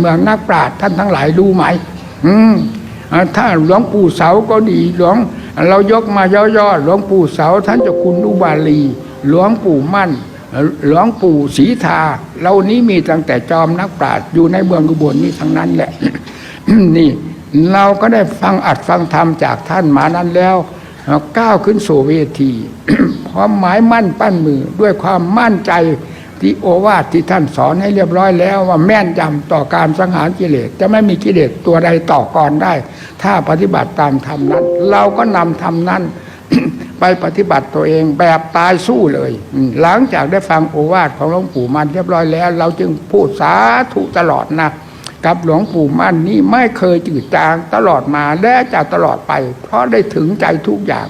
เมืองนักปราชญ์ท่านทั้งหลายรู้ไหม อืมถ้าหลวงปู่เสาก็ดีหลวงเรายกมาย่อๆหลวงปู่เสาท่านเจะคุณอุบาลี หลวงปู่มั่น หลวงปู่ศรีทาเรานี้มีตั้งแต่จอมนักปราชญ์อยู่ในเมืองอุบลนี่ทั้งนั้นแหละ นี่เราก็ได้ฟังอัดฟังธรรมจากท่านมานั้นแล้วก้าวขึ้นสู่เวทีพร้อมหมายมั่นปั้นมือด้วยความมั่นใจ ที่โอวาทที่ท่านสอนให้เรียบร้อยแล้วว่าแม่นยำต่อการสังหารกิเลสจะไม่มีกิเลสตัวใดต่อกรได้ ถ้าปฏิบัติตามธรรมนั้น เราก็นำธรรมนั้น ไปปฏิบัติตัวเองแบบตายสู้เลย หลังจากได้ฟังโอวาทของหลวงปู่มันเรียบร้อยแล้ว เราจึงพูดสาธุตลอดนะกับหลวงปู่มั่นนี่ไม่เคยจืดจางตลอดมาและจะตลอดไป เพราะได้ถึงใจทุกอย่าง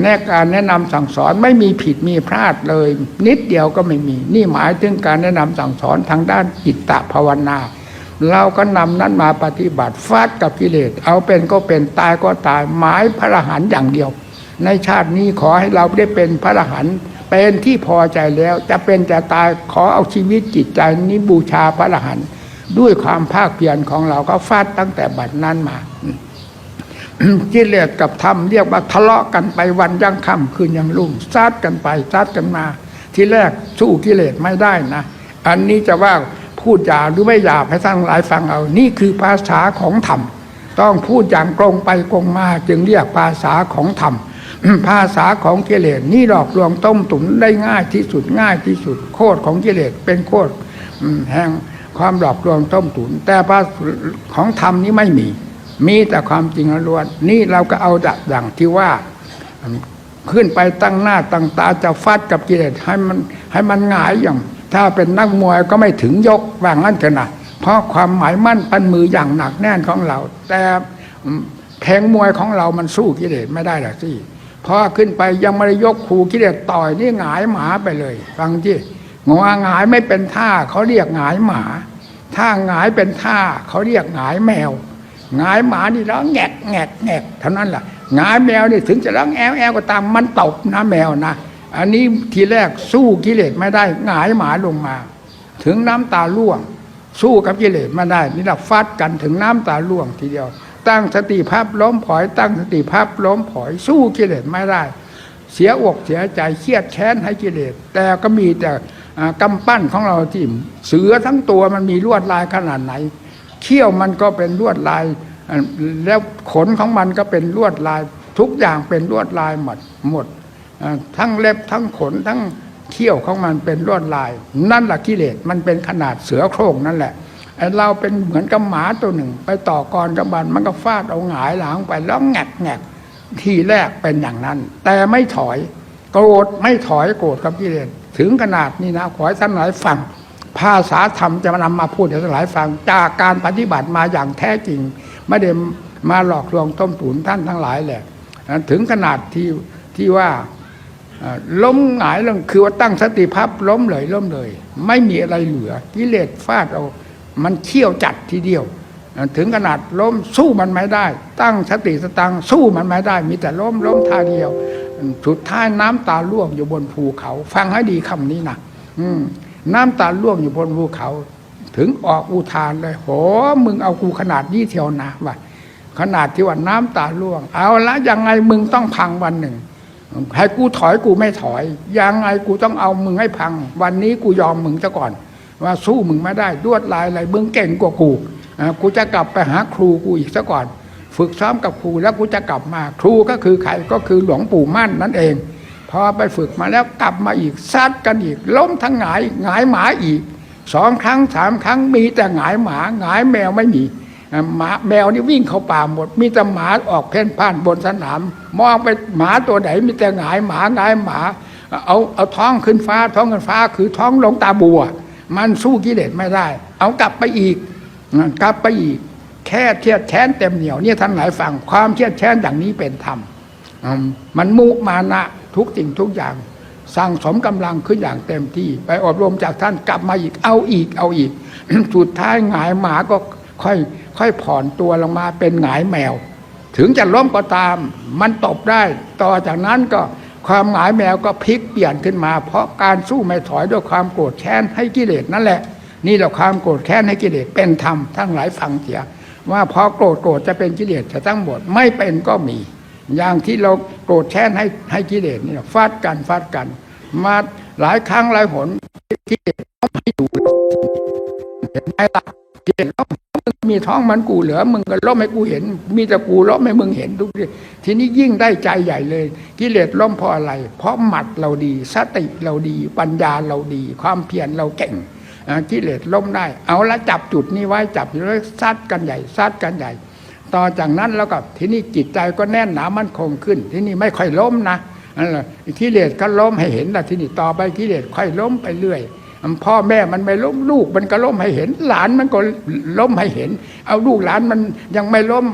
แนการแนะนำสั่งสอนไม่มีผิดมีพลาดเลย นิดเดียวก็ไม่มี นี่หมายถึงการแนะนำสั่งสอนทางด้านจิตตภาวนา เราก็นำนั้นมาปฏิบัติฟาดกับกิเลสเอาเป็นก็เป็นตายก็ตายหมายพระรหันอย่างเดียว ในชาตินี้ขอให้เราได้เป็นพระรหันเป็นที่พอใจแล้ว จะเป็นจะตายขอเอาชีวิตจิตใจนี้บูชาพระรหันด้วยความภาคเพียรของเราก็ฟาดตั้งแต่บัดนั้นมา กิเลสกับธรรมเรียกว่าทะเลาะกันไปวันยังค่ำคืนยังรุ่งซัดกันไปซัดกันมา ที่แรกสู้กิเลสไม่ได้นะ อันนี้จะว่าพูดหยาบหรือไม่หยาบให้ท่านหลายฟังเอา นี่คือภาษาของธรรม ต้องพูดอย่างตรงไปตรงมาจึงเรียกภาษาของธรรม ภาษาของกิเลสนี่หลอกลวงต้มตุ๋นได้ง่ายที่สุดง่ายที่สุด โคตรของกิเลสเป็นโคตรแห่งความหลอกลวงต้มตุ๋นแต่ภาษาของธรรมนี้ไม่มี มีแต่ความจริงล้วนนี่เราก็เอาดักดังที่ว่า ขึ้นไปตั้งหน้าตั้งตาจะฟาดกับกิเลสให้มันให้มันหงายอย่าง ถ้าเป็นนักมวยก็ไม่ถึงยกว่างั้นเถอะนะเพราะความหมายมั่นปันมืออย่างหนักแน่นของเรา แต่แทงมวยของเรามันสู้กิเลสไม่ได้หรอกสิพอขึ้นไปยังไม่ได้ยกขู่กิเลสต่อยนี่หงายหมาไปเลย ฟังที่งอหงายไม่เป็นท่าเขาเรียกหงายหมา ถ้าหงายเป็นท่าเขาเรียกหงายแมว งายหมานี่ร้องแงกแงกแงกเท่านั้นแหละงายแมวนี่ถึงจะร้องแอวแอวก็ตามมันตบนะแมวนะอันนี้ทีแรกสู้กิเลสไม่ได้หงายหมาลงมา ถึงน้ำตาล่วง สู้กับกิเลสไม่ได้ นี่เราฟัดกันถึงน้ำตาล่วงทีเดียว ตั้งสติภาพล้มผอย ตั้งสติภาพล้มผอย สู้กิเลสไม่ได้ เสียอกเสียใจเครียดแค้นให้กิเลส แต่ก็มีแต่อ่ากำปั้นของเราที่เสือทั้งตัวมันมีลวดลายขนาดไหน เขี้ยวมันก็เป็นลวดลาย แล้วขนของมันก็เป็นลวดลาย ทุกอย่างเป็นลวดลายหมดหมด ทั้งเล็บทั้งขนทั้งเขี้ยวของมันเป็นลวดลาย นั่นแหละกิเลสมันเป็นขนาดเสือโคร่งนั่นแหละเราเป็นเหมือนกับหมาตัวหนึ่ง ไปต่อกรกับมันมันก็ฟาดเอาหงายหลังไปแล้วแงกแงกทีแรกเป็นอย่างนั้น แต่ไม่ถอย โกรธไม่ถอยโกรธกับกิเลสถึงขนาดนี้นะขอให้ท่านหลายฟัง ภาษาธรรมจะมานำมาพูดให้ท่านหลายฟังจากการปฏิบัติมาอย่างแท้จริง ไม่ได้มาหลอกลวงต้มตุ๋นท่านทั้งหลายแหละถึงขนาดที่ที่ว่าล้มหงายลงคือว่าตั้งสติพับล้มเลยล้มเลย ไม่มีอะไรเหลือกิเลสฟาดเอามันเขี่ยวจัดทีเดียว ถึงขนาดล้มสู้มันไม่ได้ ตั้งสติสตังสู้มันไม่ได้ มีแต่ล้มล้มท่าเดียว สุดท้ายน้ำตาล่วงอยู่บนภูเขา ฟังให้ดีคำนี้นะอืม น้ำตาล่วงอยู่บนภูเขา ถึงออกอุทานเลยโหมึงเอากูขนาดนี้เทียวนะว่าขนาดที่ว่าน้ำตาล่วง เอาละยังไงมึงต้องพังวันหนึ่งให้กูถอยกูไม่ถอย ยังไงกูต้องเอามึงให้พัง วันนี้กูยอมมึงซะก่อน ว่าสู้มึงไม่ได้ดวดลายอะไรมึงเก่งกว่ากูอ่ากูจะกลับไปหาครูกูอีกซะก่อน ฝึกซ้อมกับครูแล้วกูจะกลับมาครูก็คือใครก็คือหลวงปู่มั่นนั่นเอง พอไปฝึกมาแล้วกลับมาอีกซัดกันอีก ล้มทั้งหงายหงายหมาอีกสองครั้งสามครั้งมีแต่หงายหมาหงายแมวไม่มีหมาแมวนี่วิ่งเข้าป่าหมด มีแต่หมาออกเพ่นพ่านบนสนาม มองไปหมาตัวไหนมีแต่หงายหมาหงายหมา เอาเอาท้องขึ้นฟ้าท้องขึ้นฟ้าคือท้องลงตาบัว มันสู้กิเลสไม่ได้ เอากลับไปอีกกลับไปอีก แค่เทียดแช้นเต็มเหนียวเนี่ยท่านหลายฟังความเทียดแช้นอย่างนี้เป็นธรรมมมันมุมานะ ทุกสิ่งทุกอย่างสั่งสมกำลังขึ้นอย่างเต็มที่ ไปอบรมจากท่านกลับมาอีกเอาอีกเอาอีก สุดท้ายหงายหมาก็ค่อยค่อยผ่อนตัวลงมาเป็นหงายแมว ถึงจะล้มก็ตาม มันตบได้ ต่อจากนั้นก็ความหงายแมวก็พลิกเปลี่ยนขึ้นมา เพราะการสู้ไม่ถอยด้วยความโกรธแค้นให้กิเลสนั่นแหละ นี่เราความโกรธแค้นให้กิเลสเป็นธรรมทั้งหลายฟังเสียว่าพอโกรธโกรธจะเป็นกิเลสจะตั้งหมดไม่เป็นก็มี อย่างที่เราโกรธแค้นให้ให้กิเลสนี่ฟาดกันฟาดกัน มาหลายครั้งหลายหนกิเลสล้มให้อยู่เห็นไหมล่ะกิเลสล้มมึงมีท้องมันกูเหลือมึงก็ล้มให้กูเห็น มีแต่กูล้มให้มึงเห็นทุกทีทีนี้ยิ่งได้ใจใหญ่เลย กิเลสล้มเพราะอะไร เพราะหมัดเราดี สติเราดี ปัญญาเราดี ความเพียรเราเก่งกิเลสล้มได้ เอาละจับจุดนี้ไว้จับแล้วซัดกันใหญ่ซัดกันใหญ่ ต่อจากนั้นแล้วก็ที่นี้จิตใจก็แน่นหนามั่นคงขึ้น ที่นี่ไม่ค่อยล้มนะนั่นแหละกิเลสก็ล้มให้เห็นนะที่นี่ต่อไปกิเลสค่อยล้มไปเรื่อยพ่อแม่มันไม่ล้มลูกมันก็ล้มให้เห็น หลานมันก็ล้มให้เห็น เอาลูกหลานมันยังไม่ล้ม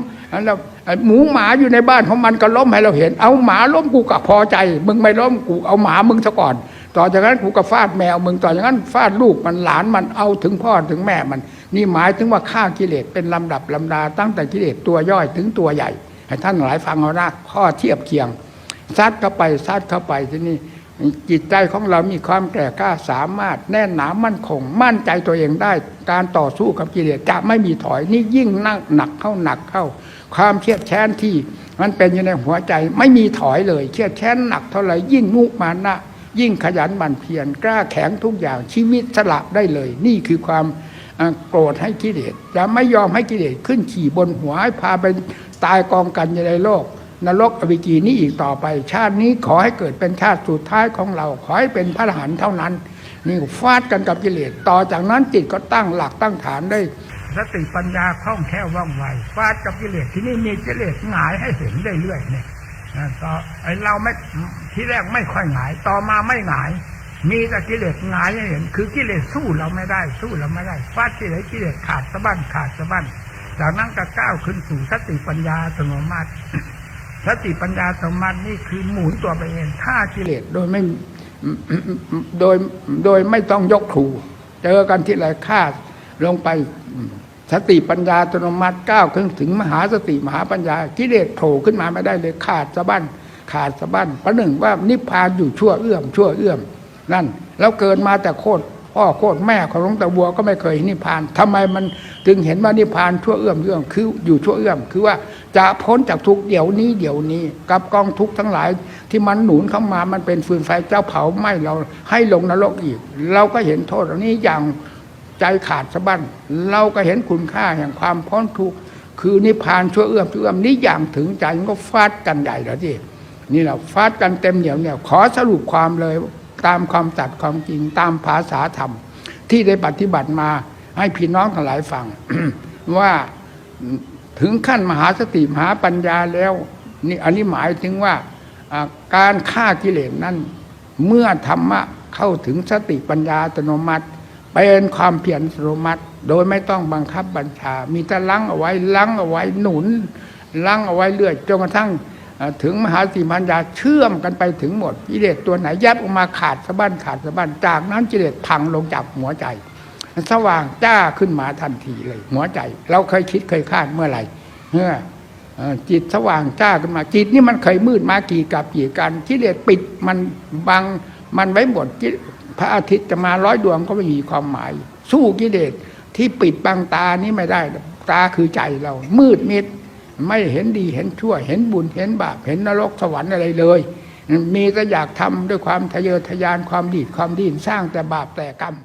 แล้วหมูหมาอยู่ในบ้านของมันก็ล้มให้เราเห็น เอาหมาล้มกูก็พอใจ มึงไม่ล้มกูเอาหมามึงซะก่อน ต่อจากนั้นกูก็ฟาดแมวมึงต่อจากนั้นฟาดลูกมันหลานมันเอาถึงพ่อถึงแม่มัน นี่หมายถึงว่าฆ่ากิเลสเป็นลำดับลำดา ตั้งแต่กิเลสตัวย่อยถึงตัวใหญ่ ให้ท่านหลายฟังเอานะข้อเทียบเคียงซัดเข้าไปซัดเข้าไปที่นี่จิตใจของเรามีความแก่กล้าสามารถแน่นหนามั่นคง มั่นใจตัวเองได้ การต่อสู้กับกิเลสจะไม่มีถอยนี่ยิ่งนั่งหนักเข้าหนักเข้า ความเครียดแค้นที่ มันเป็นอยู่ในหัวใจไม่มีถอยเลย เครียดแค้นหนักเท่าไหร่ยิ่งมุมานะ ยิ่งขยันหมั่นเพียรกล้าแข็งทุกอย่างชีวิตสละได้เลย นี่คือความโกรธให้กิเลสจะไม่ยอมให้กิเลสขึ้นขี่บนหัวให้พาไปตายกองกันอยู่ในโลก นรกอวิกีนี้อีกต่อไป ชาตินี้ขอให้เกิดเป็นชาติสุดท้ายของเรา ขอให้เป็นพระอรหันต์เท่านั้น นี่ฟาดกันกับกิเลสต่อจากนั้นจิตก็ตั้งหลักตั้งฐานได้สติปัญญาคล่องแคล่วว่องไวฟาดกับกิเลสที่นี่มีกิเลสหงายให้เห็นได้เรื่อยเนี่ย ต่อไอเราไม่ที่แรกไม่ค่อยหงาย ต่อมาไม่หงาย มีแต่กิเลสหงายเห็น คือกิเลสสู้เราไม่ได้ สู้เราไม่ได้ฟาดกิเลสกิเลสขาดสะบั้นขาดสะบั้นจากนั้นก็ก้าวขึ้นสู่สติปัญญาอัตโนมัติสติปัญญาอัตโนมัตินี่คือหมุนตัวไปเองฆ่ากิเลสโดยไม่โดยโดยไม่ต้องยกครู เจอกันที่ไรฆ่าลงไป สติปัญญาอัตโนมัติก้าวขึ้นถึงมหาสติมหาปัญญากิเลสโผล่ขึ้นมาไม่ได้เลยขาดสะบั้นขาดสะบั้นประหนึ่งว่านิพพานอยู่ชั่วเอื้อมชั่วเอื้อมนั่น แล้วเกิดมาแต่โคตรพ่อโคตรแม่ของหลวงตาบัวก็ไม่เคยนิพพานทำไมมันถึงเห็นว่านิพพานชั่วเอื้อมเอื้อมคืออยู่ชั่วเอื้อมคือว่าจะพ้นจากทุกเดี๋ยวนี้เดี๋ยวนี้ กับกองทุกทั้งหลายที่มันหนุนเข้ามามันเป็นฟืนไฟเจ้าเผาไหม้เราให้ลงนรกอีก เราก็เห็นโทษเหล่านี้อย่าง ใจขาดสะบั้นเราก็เห็นคุณค่าแห่งความพ้นทุกข์คือนิพพานชั่วเอื้อมชั่วเอื้อมนี้อย่างถึงใจมันก็ฟาดกันใหญ่แล้วที่นี่เราฟาดกันเต็มเหนียวเนี่ยขอสรุปความเลยตามความตัดความจริงตามภาษาธรรม ที่ได้ปฏิบัติมาให้พี่น้องทั้งหลายฟัง ว่าถึงขั้นมหาสติมหาปัญญาแล้วนี่อันนี้หมายถึงว่าการฆ่ากิเลสนั้น เมื่อธรรมะเข้าถึงสติปัญญาอัตโนมัติ เป็นความเพียรอัตโนมัติโดยไม่ต้องบังคับบัญชา มีแต่ลังเอาไว้ลังเอาไว้หนุนลังเอาไว้เรื่อยจนกระทั่งถึงมหาสติปัญญาเชื่อมกันไปถึงหมดกิเลสตัวไหนยับออกมาขาดสะบั้นขาดสะบั้นจากนั้นกิเลสพังลงจากหัวใจ สว่างจ้าขึ้นมาทันทีเลย หัวใจ เราเคยคิดเคยคาดเมื่อไหร่เมื่อจิตสว่างจ้าขึ้นมาจิตนี่มันเคยมืดมากี่กับกี่กันกิเลสปิดมันบังมันไว้หมด พระอาทิตย์จะมาร้อยดวงก็ไม่มีความหมาย สู้กิเลสที่ปิดบังตานี้ไม่ได้ตาคือใจเรา มืดมิดไม่เห็นดีเห็นชั่ว เห็นบุญเห็นบาปเห็นนรกสวรรค์อะไรเลย มีแต่อยากทำด้วยความทะเยอทะยานความดีความดีนสร้างแต่บาปแต่กรรม